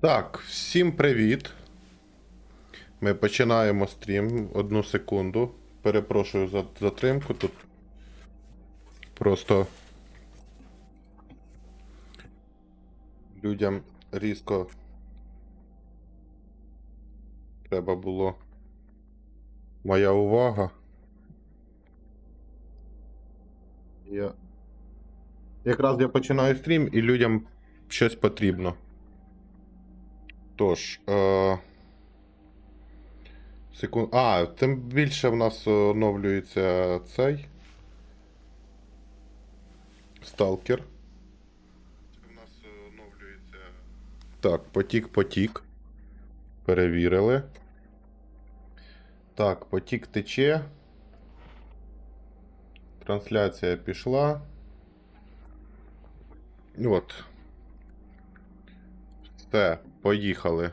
Так, всім привіт. Ми починаємо стрім. Одну секунду. Перепрошую за затримку тут. Просто людям різко треба було моя увага. Я... Якраз я починаю стрім і людям щось потрібно. Тож. Е... Секунд... А, тим більше в нас оновлюється цей. Сталкер. В нас оновлюється. Так, потік, потік. Перевірили. Так, потік тече. Трансляція пішла. От. Все, поїхали.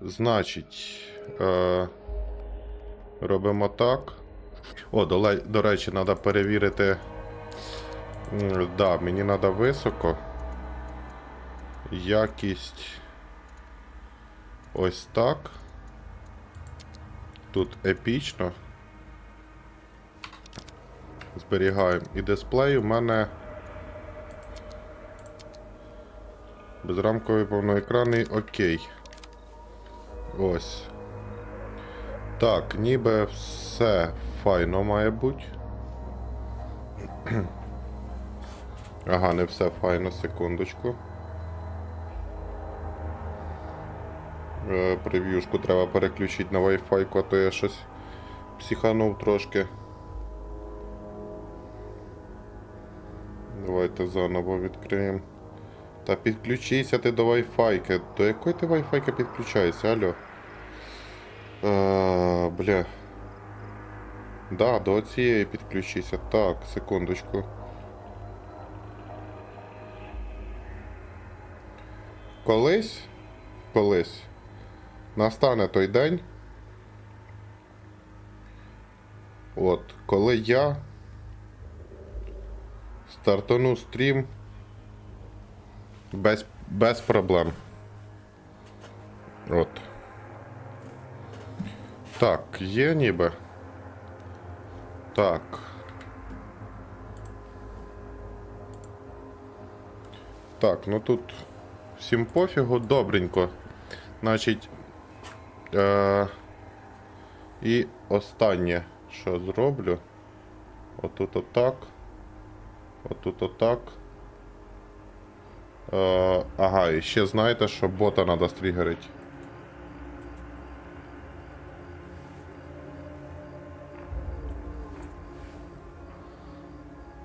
Значить, е, робимо так. О, до, до речі, треба перевірити. Да, мені треба високо. Якість. Ось так. Тут епічно. Зберігаємо. І дисплей у мене. Безрамковий повноекранний, окей. Ось. Так, ніби все файно має бути. Ага, не все файно, секундочку. Е, Прев'юшку треба переключити на Wi-Fi, а то я щось психанув трошки. Давайте заново відкриємо. Та підключися ти до Wi-Fi. До якої ти Wi-Fi підключаєшся, алло? Е, бля. Да, до цієї підключися. Так, секундочку. Колись, колись настане той день. От, коли я стартану стрім без, без проблем. От. Так, є ніби. Так. Так, ну тут всім пофігу, добренько. Значить. Е- і останнє, що зроблю. Отут отак. Отут отак. Е, ага, і ще знаєте, що бота треба стрігерити.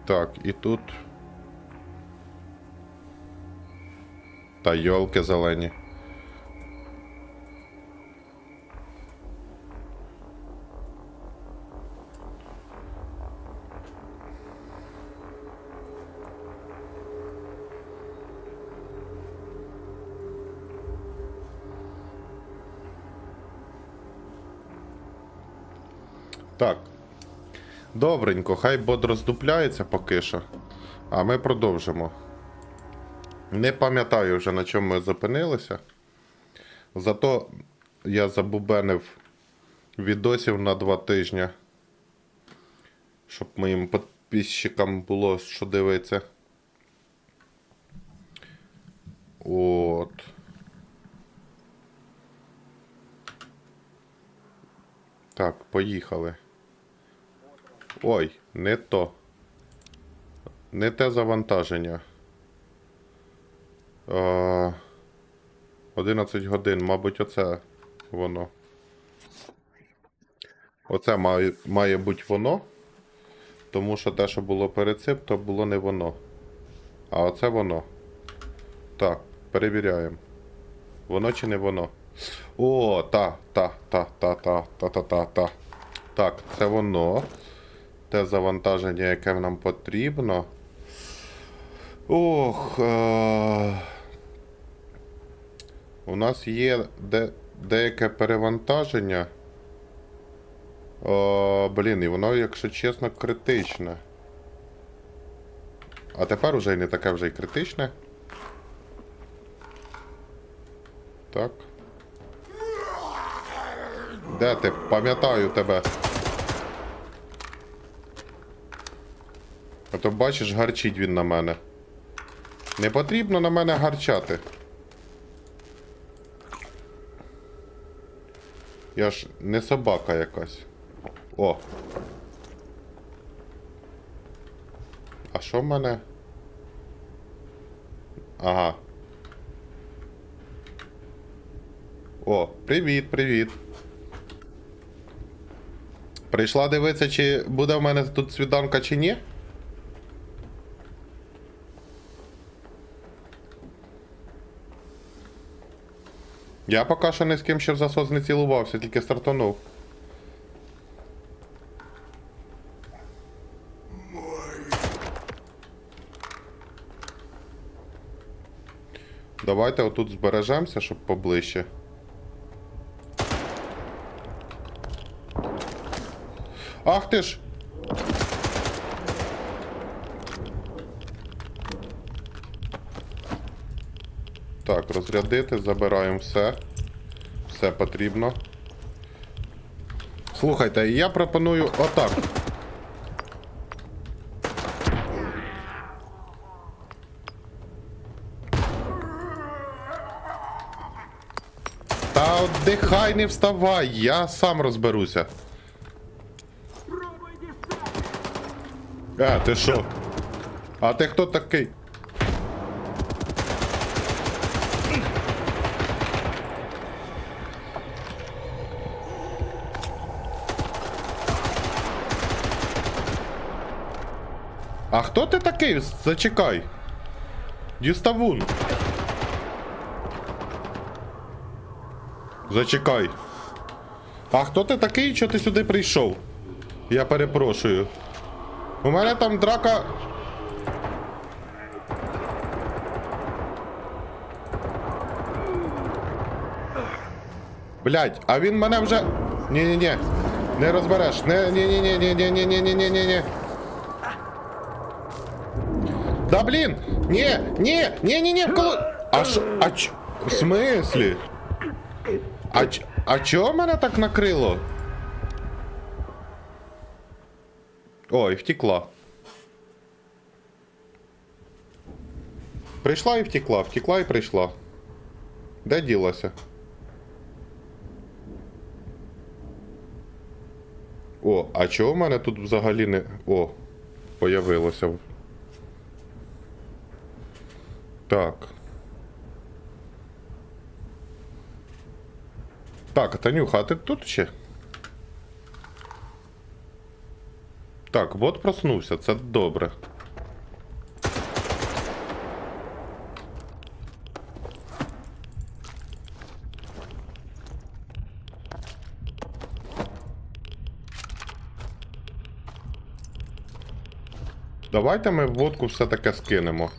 Так, і тут. Та йолки зелені. Так. Добренько, хай бот роздупляється поки що. А ми продовжимо. Не пам'ятаю вже на чому ми зупинилися. Зато я забубенив відосів на два тижні. Щоб моїм підписчикам було що дивитися. От. Так, поїхали. Ой, не то. Не те завантаження. Е, 11 годин, мабуть, оце воно. Оце має, має бути воно. Тому що те, що було перед цим, то було не воно. А оце воно. Так, перевіряємо. Воно чи не воно? О, та, та, та, та, та, та, та, та, та. Так, це воно. Те завантаження, яке нам потрібно. Ох. Е... У нас є де... деяке перевантаження. О, блін, і воно, якщо чесно, критичне. А тепер уже й не таке вже й критичне. Так. Де ти? Пам'ятаю тебе. А то бачиш, гарчить він на мене. Не потрібно на мене гарчати. Я ж не собака якась. О. А що в мене? Ага. О, привіт, привіт. Прийшла дивитися, чи буде в мене тут свіданка, чи ні? Я поки що ні з ким ще в засос не цілувався, тільки стартанув. Давайте отут збережемося, щоб поближче. Ах ти ж! Так, розрядити, забираємо все. Все потрібно. Слухайте, я пропоную отак. Та отдихай, не вставай, я сам розберуся. А, ти що? А ти хто такий? А хто ти такий? Зачекай. Діставун. Зачекай. А хто ти такий, що ти сюди прийшов? Я перепрошую. У мене там драка. Блять, а він мене вже. Ні-ні-ні. Не розбереш. Не, ні-ні-ні-ні-ні-ні-ні-ні-ні-ні. Да блін! Ні, ні, ні, ні, ні, вколо... А що, а ч... В смислі? А, ч... а чого мене так накрило? Ой, втекла. Прийшла і втекла, втекла і прийшла. Де ділася? О, а чого в мене тут взагалі не. О, появилося. Так. Так, Танюха, а ти тут ще? Так, бот проснувся, це добре. Давайте ми водку все-таки скинемо.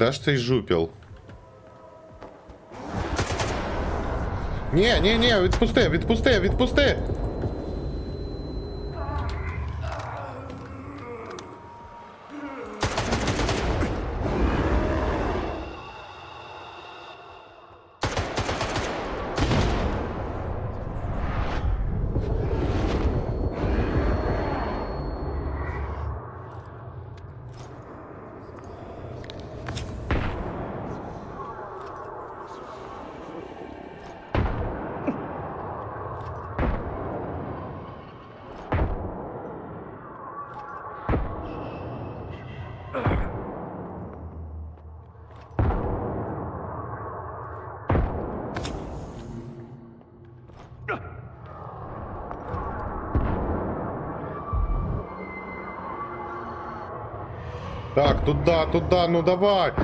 Де ж цей жупіл? Ні, ні, ні, відпусти, відпусти, відпусти. Так, туда, туда, ну давай.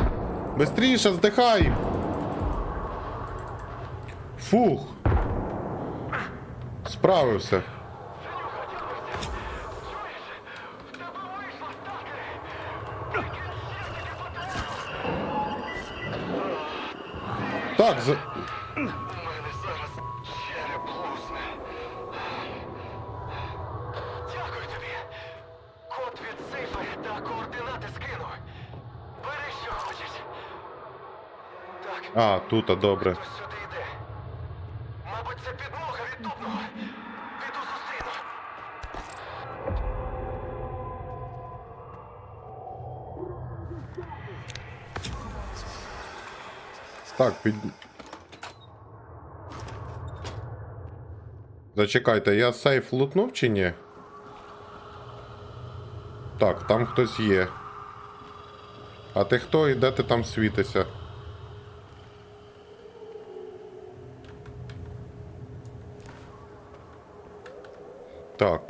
Быстріше, вздыхай! Фух. Справився. Так, за... А, тут, а добре. Сюди йде. Мабуть, це підмога від дубного. Піду зустріну. Так, під... Зачекайте, я сейф лутнув чи ні? Так, там хтось є. А ти хто і де ти там світишся? Так.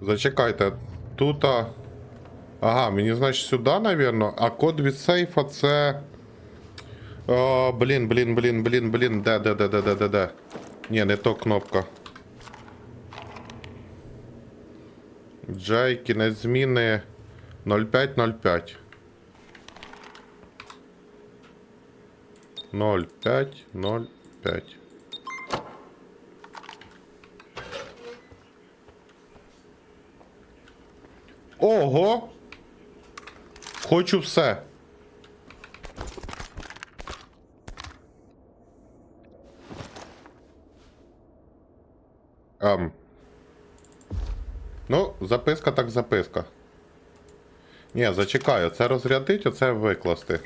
Зачекайте, тут. Ага, мені значить сюди, навірно. А код від сейфа це. О, блін, блін, блін, блін, блін. Де, де, де, де, де, де, де. Ні, не то кнопка. Джей, кінець зміни 0505. 0505. Ого! Хочу все. Ем. Ну, записка так записка. Ні, зачекаю, це розрядить, оце викласти.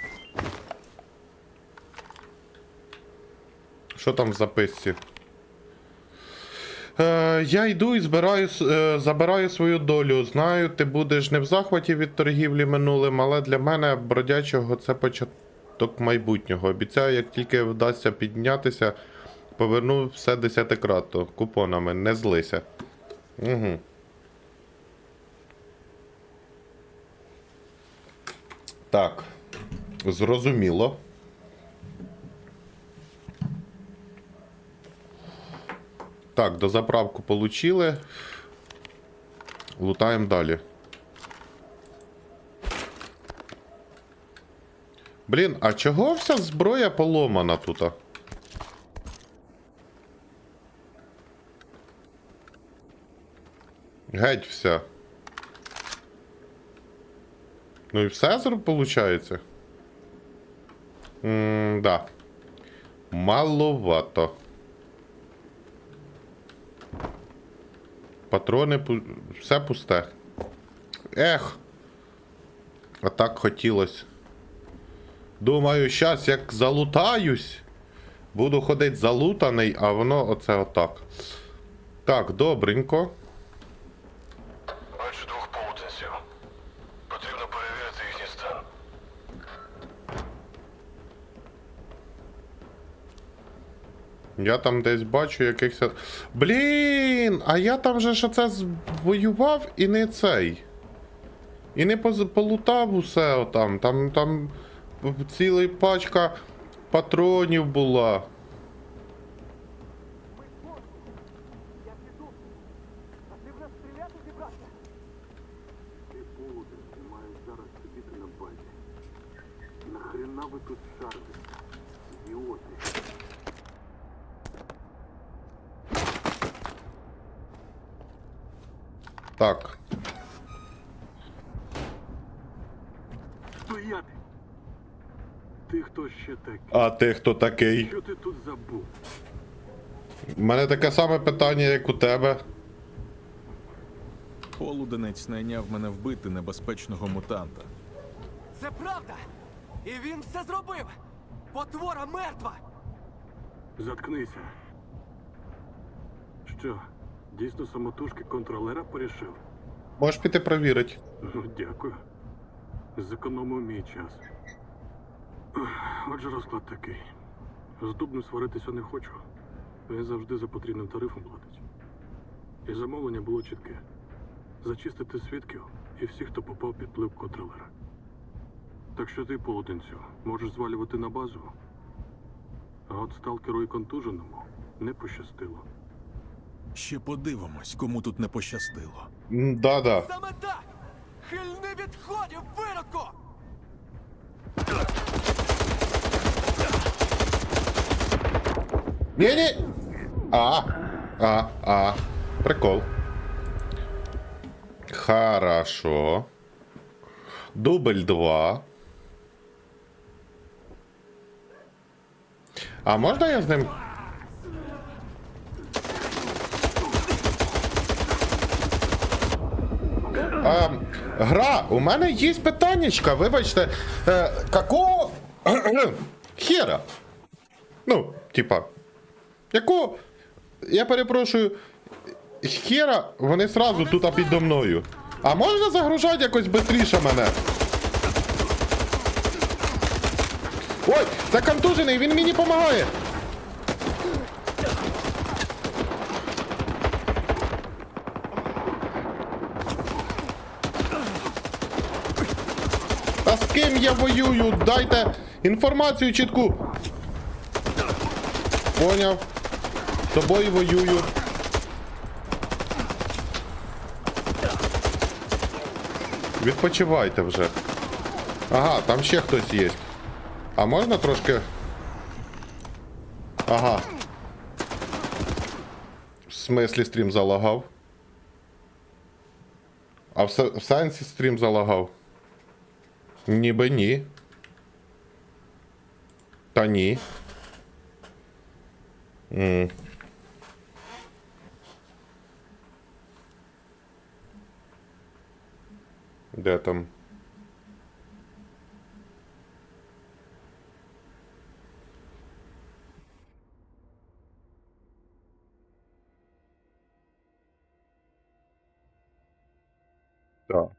Що там в записці? Е, я йду і збираю, е, забираю свою долю. Знаю, ти будеш не в захваті від торгівлі минулим, але для мене бродячого це початок майбутнього. Обіцяю, як тільки вдасться піднятися, поверну все десятикратно купонами, не злися. Угу. Так. Зрозуміло. Так, до заправку получили. Лутаємо далі. Блін, а чого вся зброя поломана тут? Геть вся. Ну і все виходить? Ммм, да. Маловато. Патрони пу... все пусте. Ех. А так хотілось. Думаю, щас як залутаюсь. Буду ходити залутаний, а воно оце отак. Так, добренько. Бачу двох полотенців. Потрібно перевірити їхній стан. Я там десь бачу якихось. Блін! А я там же ж оце воював і не цей. І не полутав усе отам. Там, там ціла пачка патронів була. Ти маєш зараз сидіти на базі. Нахрена ви тут шарите? Ідіоти. Так. Стояти! Ти хто ще такий? А ти хто такий? Що ти тут забув? У мене таке саме питання, як у тебе. Полуденець найняв мене вбити небезпечного мутанта. Це правда! І він все зробив! Потвора мертва! Заткнися. Що, дійсно самотужки контролера порішив? Можеш піти провірити. Ну, дякую. Зекономив мій час. Отже, розклад такий. З дубним сваритися не хочу. Він завжди за потрібним тарифом платить. І замовлення було чітке: зачистити свідків і всіх, хто попав під вплив контролера. Так що ти, полотенцю, можеш звалювати на базу. А от сталкеру і контуженому не пощастило. Ще подивимось, кому тут не пощастило. Да-да. Саме так! Хильни відходів, виродку! Ні-ні. А. А, а. Прикол. Хорошо. Дубль 2. А можна я з ним. А, гра, у мене є питаннячка, вибачте. Е, какого хера? Ну, типа. Якого? Я перепрошую. Хера, вони сразу тут підо мною. А можна загружати якось швидше мене? Ой, це контужений, він мені допомагає. Та з ким я воюю? Дайте інформацію чітку. Поняв. З тобою воюю. Відпочивайте вже. Ага, там ще хтось є. А можна трошки. Ага. В смислі стрім залагав? А в, в сенсі стрім залагав? Ніби ні. Та ні. М. Де там? Так.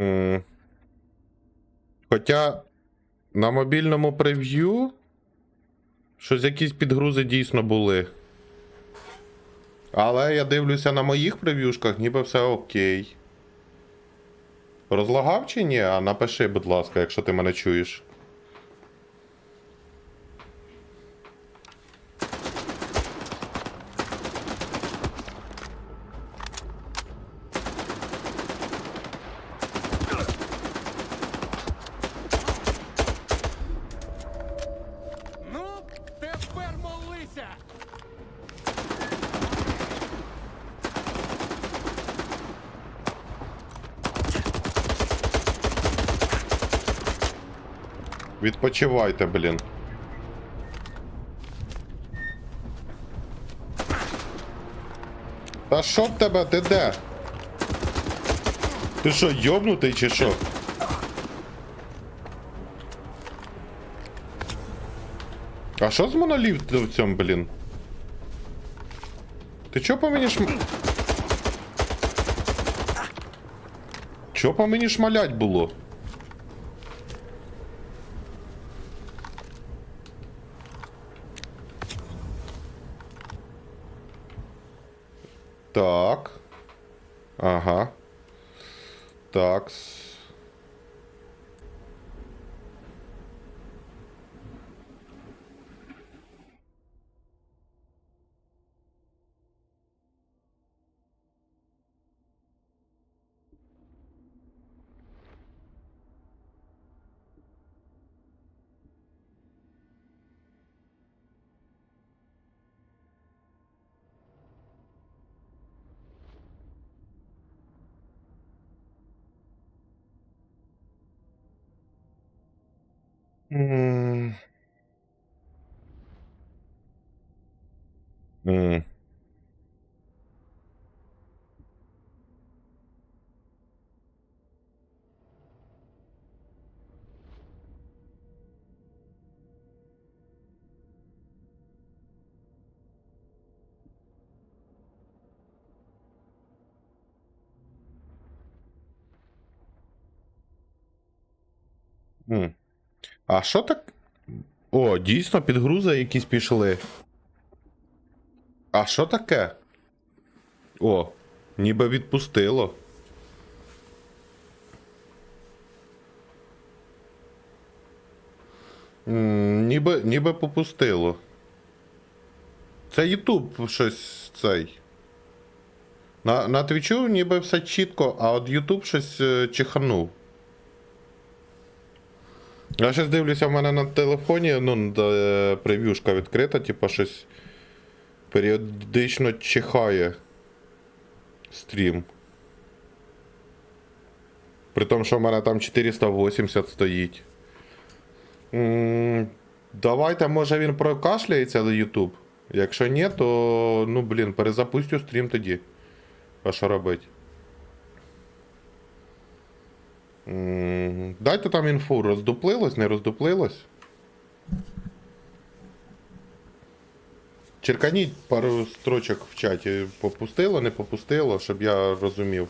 М. Хоча на мобільному прев'ю щось якісь підгрузи дійсно були. Але я дивлюся на моїх прев'юшках, ніби все окей. Розлагав чи ні? А напиши, будь ласка, якщо ти мене чуєш. Ну, тепер молися! Відпочивайте, блін. Та що в тебе? Ти де? Ти що, йобнутий чи що? А що з моноліфтовцем, блін? Ти чо по мені шм... Чо по було? Так. Ага. Такс. М. М. А що так? О, дійсно, підгрузи якісь пішли. А що таке? О, ніби відпустило. Ніби, ніби попустило. Це Ютуб щось цей. На, на Твічу ніби все чітко, а от Ютуб щось е, чиханув. Я щось дивлюся в мене на телефоні, ну, де прев'юшка відкрита, типу щось періодично чихає стрім. При тому, що в мене там 480 стоїть. М, Давайте, може він прокашляється на YouTube. Якщо ні, то ну блін, перезапустю стрім тоді. А що робить? М, Дайте там інфу, роздуплилось, не роздуплилось. Черканіть пару строчок в чаті. Попустило, не попустило, щоб я розумів.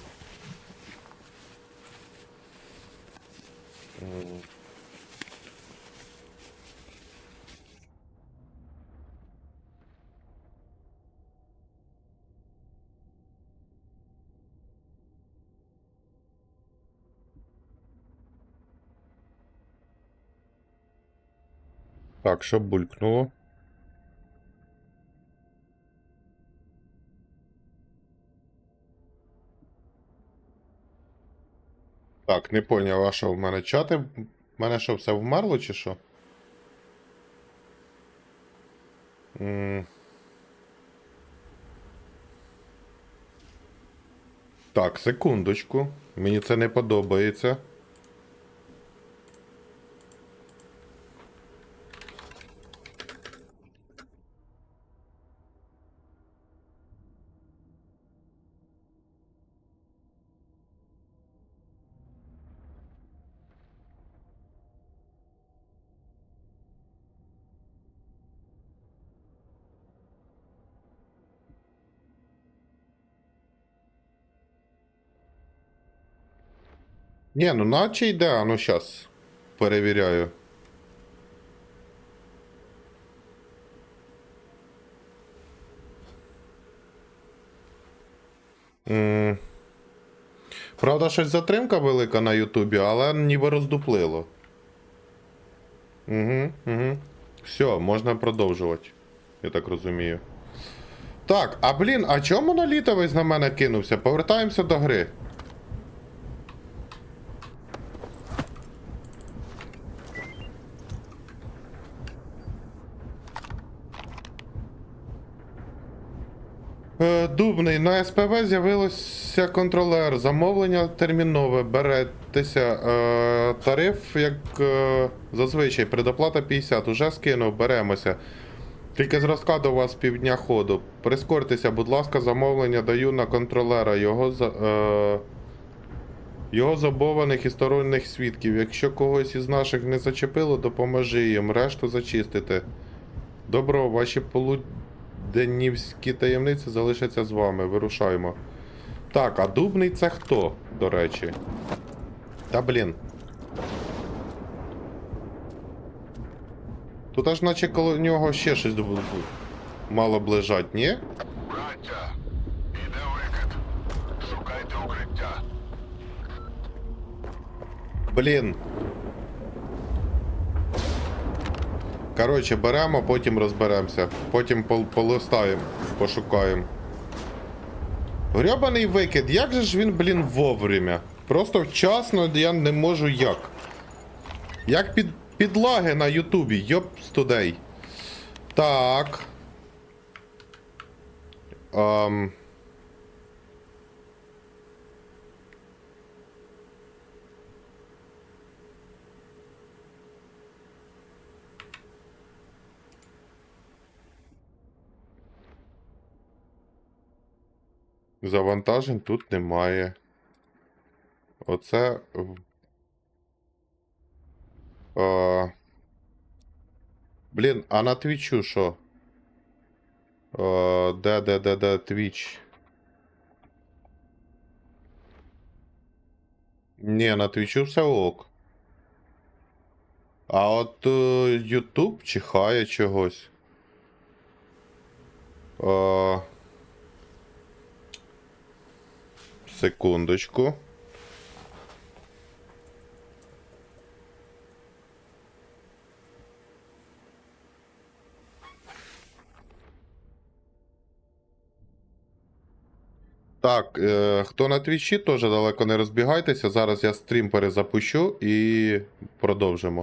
Так, що булькнуло? Так, не поняв, а що в мене чати? В мене що, все вмерло чи що? М. Так, секундочку. Мені це не подобається. Ні, ну наче йде, а ну щас. Перевіряю. М. Правда, щось затримка велика на Ютубі, але ніби роздуплило. Угу, угу. Все, можна продовжувати. Я так розумію. Так, а блін, а чому монолітовець на мене кинувся? Повертаємося до гри. Е, Дубний, на СПВ з'явилося контролер. Замовлення термінове. Беретеся. Е, тариф, як е, зазвичай, предоплата 50. Уже скинув, беремося. Тільки з розкладу у вас півдня ходу. Прискортеся, будь ласка, замовлення даю на контролера. Його. Е, його забованих і сторонніх свідків. Якщо когось із наших не зачепило, допоможи їм. Решту зачистити. Добро, ваші полуденнівські таємниці залишаться з вами. Вирушаємо. Так, а дубний це хто, до речі? Та блін. Тут аж наче коло нього ще щось мало б лежать, ні? Браття, іде викид. Шукайте укриття. Блін. Коротше, беремо, потім розберемося. Потім пол- полистаємо, пошукаємо. Грьобаний викид, як же ж він, блін, вовремя? Просто вчасно я не можу як. Як під, підлаги на Ютубі, йоп студей. Так. Ем. Завантажень тут немає. Оце. Е, Блін, а на твічу що? Е, Де, де, де, де твіч? Ні, на твічу все ок. А от Ютуб чихає чогось. Е, Секундочку. Так, е, хто на твічі, теж далеко не розбігайтеся. Зараз я стрім перезапущу і продовжимо.